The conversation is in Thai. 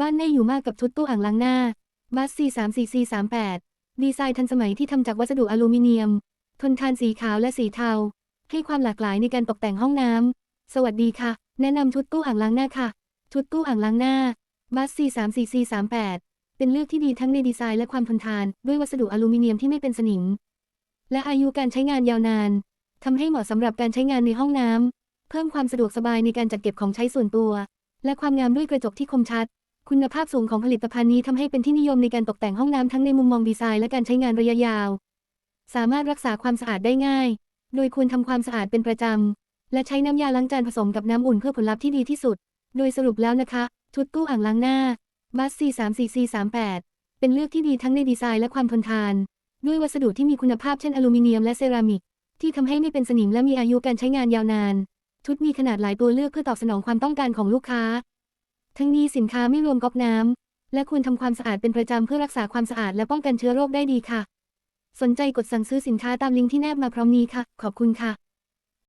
บ้านแน่อยู่มากกับชุดตู้อ่างล้างหน้าบัส C34438 ดีไซน์ทันสมัยที่ทำจากวัสดุอลูมิเนียม ทนทานสีขาวและสีเทา ให้ความหลากหลายในการตกแต่งห้องน้ำ สวัสดีค่ะ แนะนำชุดตู้อ่างล้างหน้าค่ะ ชุดตู้อ่างล้างหน้าบัส C34438 เป็นเลือกที่ดีทั้งในดีไซน์และความทนทาน ด้วยวัสดุอลูมิเนียมที่ไม่เป็นสนิม และอายุการใช้งานยาวนานทำให้เหมาะสำหรับการใช้งานในห้องน้ำ เพิ่มความสะดวกสบายในการจัดเก็บของใช้ส่วนตัว และความงามด้วยกระจกที่คมชัด คุณภาพสูงของผลิตภัณฑ์นี้ทำให้เป็นที่นิยมในการตกแต่งห้องน้ำทั้งในมุมมองดีไซน์และการใช้งานระยะยาว สามารถรักษาความสะอาดได้ง่าย โดยควรทำความสะอาดเป็นประจำ และใช้น้ำยาล้างจานผสมกับน้ำอุ่นเพื่อผลลัพธ์ที่ดีที่สุด โดยสรุปแล้วนะคะ ชุดตู้อ่างล้างหน้าบัส C34438 เป็นเลือกที่ดีทั้งในดีไซน์และความทนทาน ด้วยวัสดุที่มีคุณภาพเช่นอลูมิเนียมและเซรามิก ที่ทำให้ไม่เป็นสนิมและมีอายุการใช้งานยาวนาน ชุดมีขนาดหลายตัวเลือกเพื่อตอบสนองความต้องการของลูกค้า ทั้งนี้สินค้าไม่รวมก๊อกน้ำ และควรทำความสะอาดเป็นประจำเพื่อรักษาความสะอาดและป้องกันเชื้อโรคได้ดีค่ะ สนใจกดสั่งซื้อสินค้าตามลิงก์ที่แนบมาพร้อมนี้ค่ะ ขอบคุณค่ะ